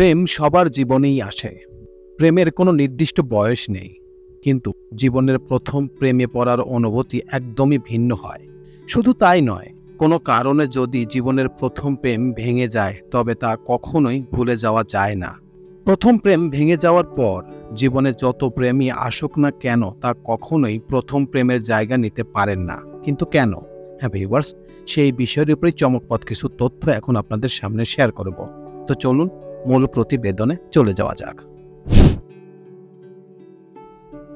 প্রেম সবার জীবনেই আসে। প্রেমের কোনো নির্দিষ্ট বয়স নেই, কিন্তু জীবনের প্রথম প্রেমে পড়ার অনুভূতি একদমই ভিন্ন হয়। শুধু তাই নয়, কোনো কারণে যদি জীবনের প্রথম প্রেম ভেঙে যায়, তবে তা কখনোই ভুলে যাওয়া যায় না। প্রথম প্রেম ভেঙে যাওয়ার পর, জীবনে যত প্রেমই আসুক না কেন, তা কখনোই প্রথম প্রেমের জায়গা নিতে পারেন না। কিন্তু কেন? হ্যাঁ ভিউয়ার্স সেই বিষয়ের উপরেই চমকপথ কিছু তথ্য এখন আপনাদের সামনে শেয়ার করব। তো চলুন মূল প্রতিবেদনে চলে যাওয়া যাক।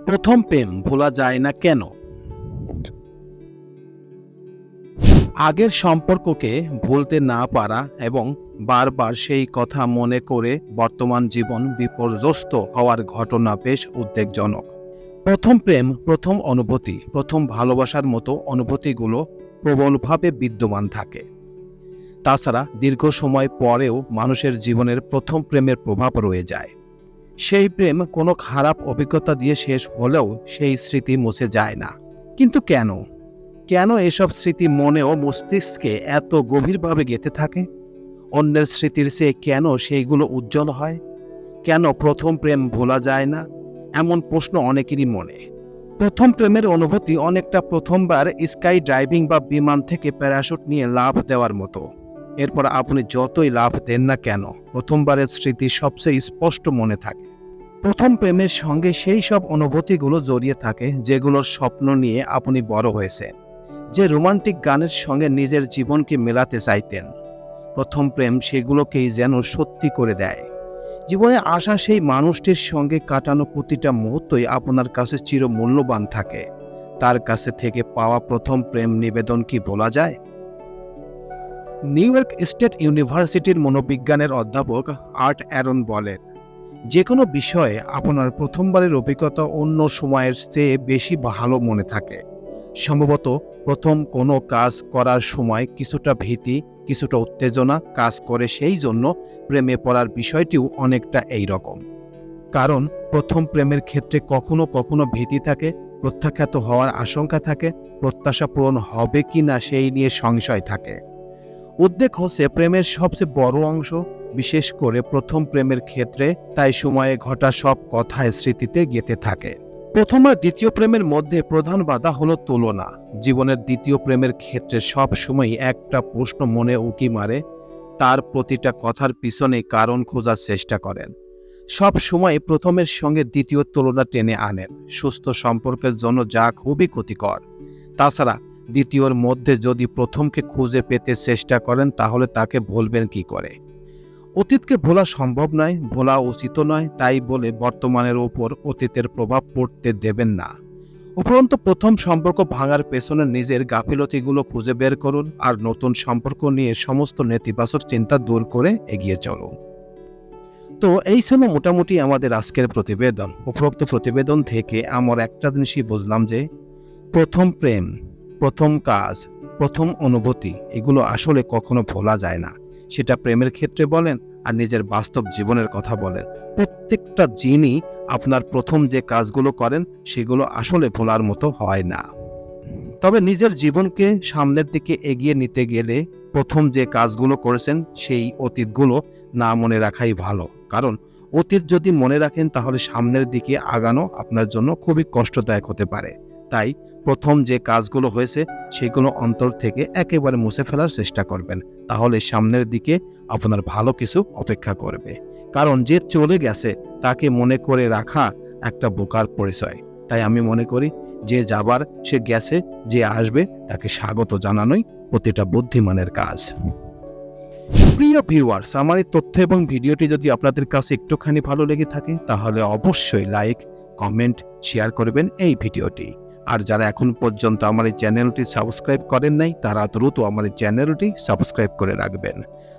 প্রথম প্রেম ভোলা যায় না কেন? আগের সম্পর্ককে ভুলতে না পারা এবং বারবার সেই কথা মনে করে বর্তমান জীবন বিপর্যস্ত হওয়ার ঘটনা বেশ উদ্বেগজনক। প্রথম প্রেম, প্রথম অনুভূতি, প্রথম ভালোবাসার মতো অনুভূতিগুলো প্রবলভাবে বিদ্যমান থাকে। তাছাড়া দীর্ঘ সময় পরেও মানুষের জীবনের প্রথম প্রেমের প্রভাব রয়ে যায়। সেই প্রেম কোনো খারাপ অভিজ্ঞতা দিয়ে শেষ হলেও সেই স্মৃতি মুছে যায় না। কিন্তু কেন? কেন এসব স্মৃতি মনে ও মস্তিষ্কে এত গভীরভাবে গেঁথে থাকে? অন্যের স্মৃতির চেয়ে কেন সেইগুলো উজ্জ্বল হয়? কেন প্রথম প্রেম ভোলা যায় না? এমন প্রশ্ন অনেকেরই মনে। প্রথম প্রেমের অনুভূতি অনেকটা প্রথমবার স্কাই ড্রাইভিং বা বিমান থেকে প্যারাশুট নিয়ে লাভ দেওয়ার মতো। এরপর আপনি যতই লাভ দেন না কেন, প্রথমবারের স্মৃতি সবচেয়ে স্পষ্ট মনে থাকে। প্রথম প্রেমের সঙ্গে সেই সব অনুভূতিগুলো জড়িয়ে থাকে যেগুলোর স্বপ্ন নিয়ে আপনি বড় হয়েছেন, যে রোমান্টিক গানের সঙ্গে নিজের জীবনকে মেলাতে চাইতেন। প্রথম প্রেম সেগুলোকেই যেন সত্যি করে দেয়। জীবনে আসা সেই মানুষটির সঙ্গে কাটানো প্রতিটা মুহূর্তই আপনার কাছে চিরমূল্যবান থাকে। তার কাছে থেকে পাওয়া প্রথম প্রেম নিবেদন কি বলা যায়? নিউ ইয়র্ক স্টেট ইউনিভার্সিটির মনোবিজ্ঞানের অধ্যাপক আর্ট অ্যারন বলেন যে কোনো বিষয়ে আপনার প্রথমবারের অভিজ্ঞতা অন্য সময়ের চেয়ে বেশি ভালো মনে থাকে। সম্ভবত প্রথম কোনো কাজ করার সময় কিছুটা ভীতি, কিছুটা উত্তেজনা কাজ করে সেই জন্য প্রেমে পড়ার বিষয়টিও অনেকটা এই রকম। কারণ প্রথম প্রেমের ক্ষেত্রে কখনো কখনো ভীতি থাকে, প্রত্যাখ্যাত হওয়ার আশঙ্কা থাকে, প্রত্যাশা পূরণ হবে কি না সেই নিয়ে সংশয় থাকে। উদ্বেগ হচ্ছে প্রেমের সবচেয়ে বড় অংশ, বিশেষ করে প্রথম প্রেমের ক্ষেত্রে, তাই সময়ে ঘটা সব কথায় স্মৃতিতে গেঁথে থাকে। প্রথম আর দ্বিতীয় প্রেমের মধ্যে প্রধান বাধা হলো তুলনা। জীবনের দ্বিতীয় প্রেমের ক্ষেত্রে সব সময় একটা প্রশ্ন মনে উঁকি মারে, তার প্রতিটা কথার পিছনে কারণ খোঁজার চেষ্টা করেন। সব সময় প্রথমের সঙ্গে দ্বিতীয় তুলনা টেনে আনেন। সুস্থ সম্পর্কের জন্য যা খুবই ক্ষতিকর। তাছাড়া দ্বিতীয়র মধ্যে যদি প্রথমকে খুঁজে পেতে চেষ্টা করেন, তাহলে তাকে ভুলবেন কি করে? অতীতকে ভোলা সম্ভব নয়, ভোলা উচিত নয়, তাই বলে বর্তমানের ওপর অতীতের প্রভাব পড়তে দেবেন না। উপরন্ত প্রথম সম্পর্ক ভাঙার পেছনে নিজের গাফিলতিগুলো খুঁজে বের করুন আর নতুন সম্পর্ক নিয়ে সমস্ত নেতিবাচক চিন্তা দূর করে এগিয়ে চলুন। তো এই ছিল মোটামুটি আমাদের আজকের প্রতিবেদন। উপরোক্ত প্রতিবেদন থেকে আমার একটা জিনিসই বুঝলাম যে, প্রথম প্রেম। প্রথম কাজ, প্রথম অনুভূতি, এগুলো আসলে কখনো ভোলা যায় না। সেটা প্রেমের ক্ষেত্রে বলেন আর নিজের বাস্তব জীবনের কথা বলেন। প্রত্যেকটা জিনই আপনার প্রথম যে কাজগুলো করেন, সেগুলো আসলে ভোলার মতো হয় না। তবে নিজের জীবনকে সামনের দিকে এগিয়ে নিতে গেলে প্রথম যে কাজগুলো করেছেন, সেই অতীতগুলো না মনে রাখাই ভালো। কারণ অতীত যদি মনে রাখেন, তাহলে সামনের দিকে আগানো আপনার জন্য খুবই কষ্টদায়ক হতে পারে। তাই প্রথম যে কাজগুলো হয়েছে সেগুলো অন্তর থেকে একেবারে মুছে ফেলার চেষ্টা করবেন। তাহলে সামনের দিকে আপনার ভালো কিছু অপেক্ষা করবে। কারণ যে চলে গেছে তাকে মনে করে রাখা একটা বোকার পরিচয়। তাই আমি মনে করি, যে যাবার সে গেছে, যে আসবে, তাকে স্বাগত জানানোই প্রতিটা বুদ্ধিমানের কাজ। প্রিয় ভিউয়ার্স আমার এই তথ্য এবং ভিডিওটি যদি আপনাদের কাছে একটুখানি ভালো লেগে থাকে, তাহলে অবশ্যই লাইক কমেন্ট শেয়ার করবেন এই ভিডিওটি। আর যারা এখন পর্যন্ত আমার এই চ্যানেলটি সাবস্ক্রাইব করেন নাই, তারা দ্রুত আমার এই চ্যানেলটি সাবস্ক্রাইব করে রাখবেন।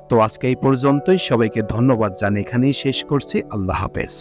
তো আজকে এই পর্যন্তই, সবাইকে ধন্যবাদ জানিয়ে এখানেই শেষ করছি। আল্লাহ হাফেজ।